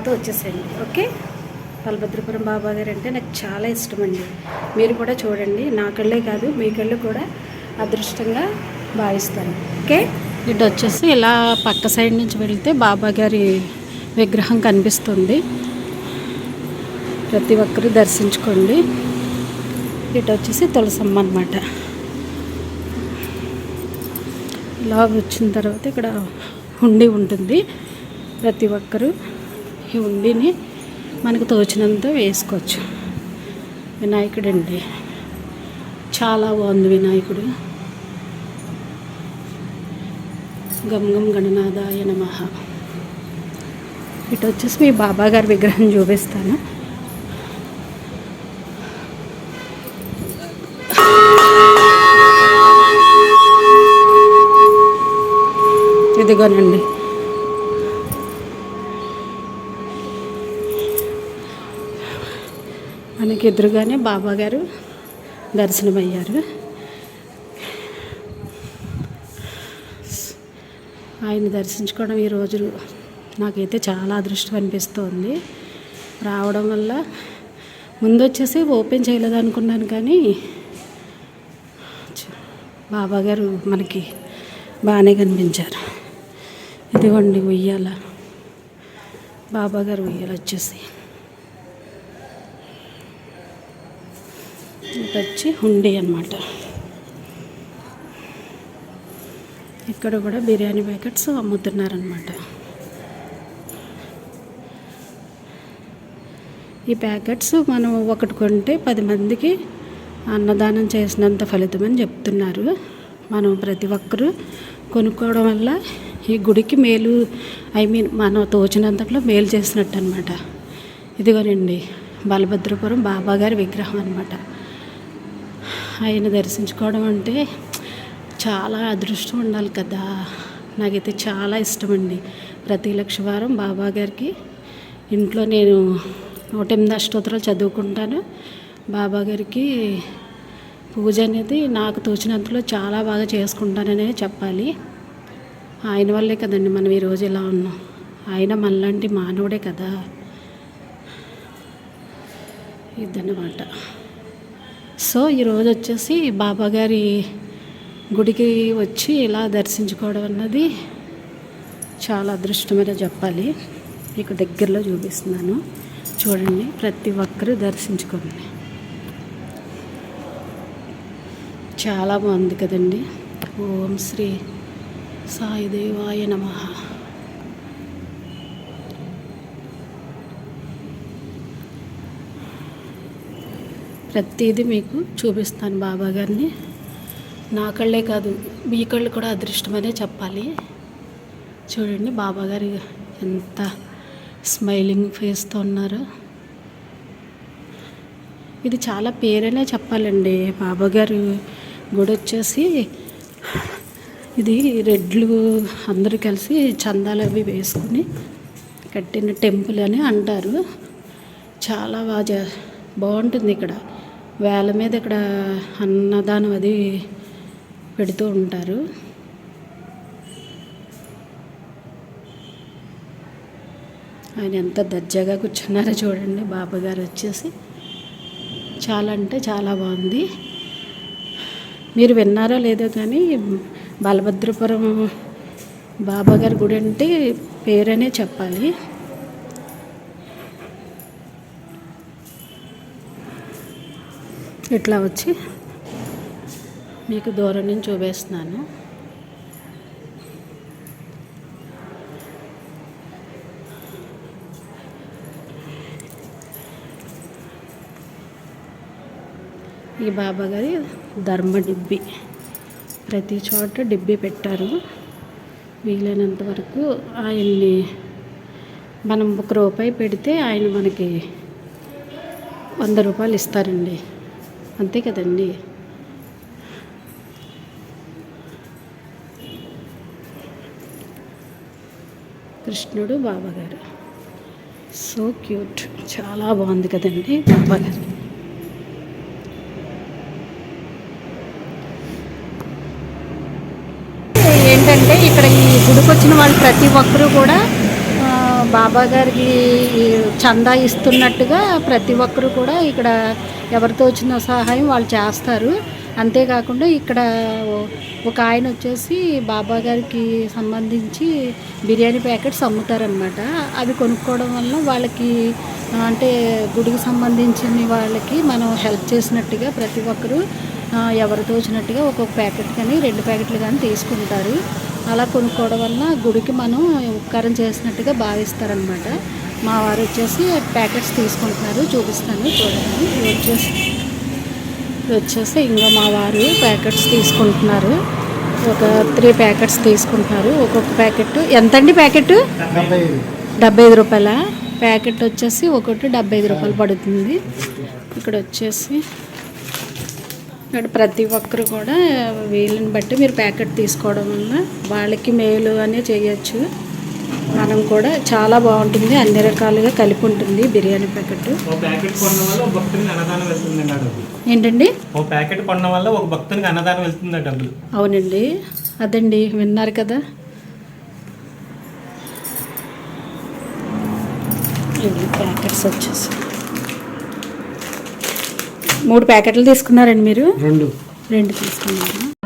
నాతో వచ్చేసేయండి. ఓకే? బలభద్రపురం బాబా గారు అంటే నాకు చాలా ఇష్టం అండి మీరు కూడా చూడండి. నా కళ్ళే కాదు మీ కళ్ళు కూడా అదృష్టంగా భావిస్తాను ఓకే? ఇటు వచ్చేసి ఇలా పక్క సైడ్ నుంచి వెళ్తే బాబా గారి విగ్రహం కనిపిస్తుంది. ప్రతి ఒక్కరూ దర్శించుకోండి. ఇటు వచ్చేసి తులసమ్మ అనమాట ఇలా వచ్చిన తర్వాత ఇక్కడ హుండీ ఉంటుంది. ప్రతి ఒక్కరూ ఈ ఉండిని మనకు తోచినంత వేసుకోవచ్చు. వినాయకుడు అండి చాలా బాగుంది వినాయకుడు. గమ్ గమ్ గణనాథాయ నమ. ఇటు వచ్చేసి మీ బాబా గారి విగ్రహం చూపిస్తాను. ఇదిగోనండి. మనకి ఎదురుగానే బాబా గారు దర్శనమయ్యారు. ఆయన దర్శించుకోవడం ఈరోజు నాకైతే చాలా అదృష్టం అనిపిస్తోంది. రావడం వల్ల ముందు వచ్చేసి ఓపెన్ చేయలేదు అనుకున్నాను కానీ బాబా గారు మనకి బాగానే కనిపించారు. ఇదిగోండి ఉయ్యాల. బాబాగారు ఉయ్యాల వచ్చేసి. ఇది వచ్చి హుండీ అన్నమాట. ఇక్కడ కూడా బిర్యానీ ప్యాకెట్స్ అమ్ముతున్నారనమాట ఈ ప్యాకెట్స్ మనం ఒకటి కొంటే పది మందికి అన్నదానం చేసినంత ఫలితం అని చెప్తున్నారు. మనం ప్రతి ఒక్కరూ కొనుక్కోవడం వల్ల ఈ గుడికి మేలు ఐ మీన్ మనం తోచినంతలో మేలు చేసినట్టు అనమాట ఇదిగోనండి బలభద్రపురం బాబా గారి విగ్రహం అనమాట ఆయన దర్శించుకోవడం అంటే చాలా అదృష్టం ఉండాలి కదా. నాకైతే చాలా ఇష్టం అండి ప్రతి లక్షవారం బాబా గారికి ఇంట్లో నేను నూట ఎనిమిది అష్టోత్తరాలు చదువుకుంటాను. బాబా గారికి పూజ అనేది నాకు తోచినంతలో చాలా బాగా చేసుకుంటాననే చెప్పాలి. ఆయన వల్లే కదండి మనం ఈరోజు ఇలా ఉన్నాం. ఆయన మనలాంటి మానవుడే కదా. ఇదన్నమాట. సో ఈరోజు వచ్చేసి బాబాగారి గుడికి వచ్చి ఇలా దర్శించుకోవడం అన్నది చాలా అదృష్టమైన చెప్పాలి. మీకు దగ్గరలో చూపిస్తున్నాను. చూడండి ప్రతి ఒక్కరూ దర్శించుకోండి. చాలా బాగుంది కదండి. ఓం శ్రీ సాయిదేవాయ నమ. ప్రతిదీ మీకు చూపిస్తాను బాబా గారిని. నా కళ్ళే కాదు మీ కళ్ళు కూడా అదృష్టమనే చెప్పాలి. చూడండి బాబా గారు ఎంత స్మైలింగ్ ఫేస్తో ఉన్నారు. ఇది చాలా పేరనే చెప్పాలండి. బాబా గారు గుడి వచ్చేసి ఇది రెడ్లు అందరూ కలిసి చందాలు అవి వేసుకుని కట్టిన టెంపుల్ అని అంటారు. చాలా బాగా బాగుంటుంది ఇక్కడ. వేల మీద ఇక్కడ అన్నదానం అది పెడుతూ ఉంటారు. ఆయన ఎంత దర్జాగా కూర్చున్నారో చూడండి. బాబా గారు వచ్చేసి చాలా అంటే చాలా బాగుంది. మీరు విన్నారో లేదో కానీ బలభద్రపురం బాబాగారి గుడి అంటే పేరనే చెప్పాలి. ఇట్లా వచ్చి మీకు దూరం నుంచి చూపిస్తున్నాను. ఈ బాబా గారి ధర్మ డిబ్బి. ప్రతి చోట డిబ్బి పెట్టారు. వీలైనంత వరకు ఆయన్ని మనం ఒక రూపాయి పెడితే ఆయన మనకి వంద రూపాయలు ఇస్తారండి. అంతే కదండి. కృష్ణుడు బాబాగారు. So cute. చాలా బాగుంది కదండి బాబాగారు. ఏంటంటే ఇక్కడ ఈ గుడికి వచ్చిన వాళ్ళు ప్రతి ఒక్కరూ కూడా బాబా గారికి చందా ఇస్తున్నట్టుగా ప్రతి ఒక్కరు కూడా ఇక్కడ ఎవరితో వచ్చిన సహాయం వాళ్ళు చేస్తారు. అంతేకాకుండా ఇక్కడ ఒక ఆయన వచ్చేసి బాబా గారికి సంబంధించి బిర్యానీ ప్యాకెట్స్ అమ్ముతారనమాట అవి కొనుక్కోవడం వల్ల వాళ్ళకి అంటే గుడికి సంబంధించిన వాళ్ళకి మనం హెల్ప్ చేసినట్టుగా ప్రతి ఒక్కరూ ఎవరు తోచినట్టుగా ఒక్కొక్క ప్యాకెట్ కానీ రెండు ప్యాకెట్లు కానీ తీసుకుంటారు. అలా కొనుక్కోవడం వల్ల గుడికి మనం ఉపకారం చేసినట్టుగా భావిస్తారనమాట. మా వారు వచ్చేసి ప్యాకెట్స్ తీసుకుంటున్నారు. చూపిస్తాను చూడండి. వచ్చేసి ఇవి వచ్చేసి ఇంకా మా వారు ప్యాకెట్స్ తీసుకుంటున్నారు. ఒక త్రీ ప్యాకెట్స్ తీసుకుంటున్నారు. ఒక్కొక్క ప్యాకెట్. ఎంతండి ప్యాకెట్? డెబ్బై ఐదు రూపాయల? ప్యాకెట్ వచ్చేసి ఒకటి డెబ్బై ఐదు రూపాయలు పడుతుంది. ఇక్కడ వచ్చేసి ఇక్కడ ప్రతి ఒక్కరు కూడా వీళ్ళని బట్టి మీరు ప్యాకెట్ తీసుకోవడం వల్ల వాళ్ళకి మేలు అనే చేయొచ్చు. మనం కూడా చాలా బాగుంటుంది. అన్ని రకాలుగా కలిపి ఉంటుంది బిర్యానీ ప్యాకెట్. ఏంటండి? ఓ ప్యాకెట్ కొన్న వల్ల ఒక భక్తునికి అన్నదానం వెళ్తుంది ఆ డబ్బులు? అవునండి. అదండి. విన్నారు కదా. ఇవి ప్యాకెట్స్ వచ్చేసి. మూడు ప్యాకెట్లు తీసుకున్నారండి మీరు? రెండు. రెండు తీసుకున్నారు?